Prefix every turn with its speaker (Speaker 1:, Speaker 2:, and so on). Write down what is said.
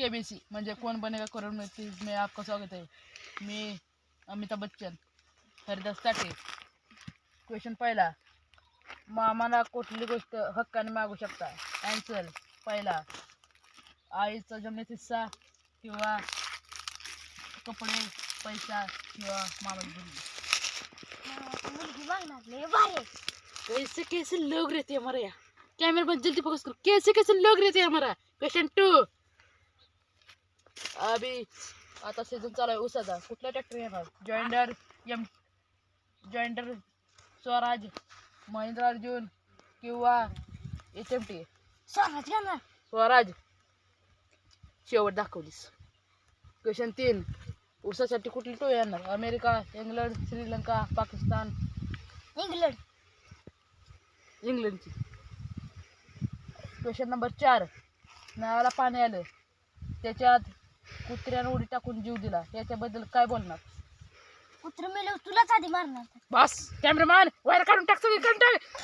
Speaker 1: के B C म्हणजे कोण बनेगा करोडपती में आपका स्वागत आहे. मी अमिताभ बच्चन हरिदास ताटे. क्वेश्चन पहिला मामाला कुठली गोष्ट हक्काने मागू शकता? ॲन्सर पहिला आईचा जमिनीत हिस्सा किंवा कपडे पैसा किंवा
Speaker 2: आहे.
Speaker 1: कैसे कैसे लोग रहते हैं हमारे यहाँ? कैमरे पर जल्दी फोकस करो. कैसे कैसे लोग रहते हैं हमारा क्वेश्चन टू अभी आता सीझन चालू आहे उसाचा. कुठला ट्रॅक्टर येणार John Deere M John Deere Swaraj Mahindra Arjun किंवा एच एम टी
Speaker 2: स्वराज घेणार
Speaker 1: स्वराज. शेवट दाखवलीस. क्वेश्चन तीन. उसासाठी कुठली टोळी येणार America England Sri Lanka Pakistan?
Speaker 2: England.
Speaker 1: इंग्लंडची. क्वेश्चन नंबर चार. नळाला पाणी आलं. त्याच्यात कुत्र्यानं उडी टाकून जीव दिला. याच्याबद्दल काय बोलणार?
Speaker 2: कुत्र मेलं तुलाच आधी मारणार.
Speaker 1: बस कॅमेरामॅन वायर काढून टाक सगळी काढून टाक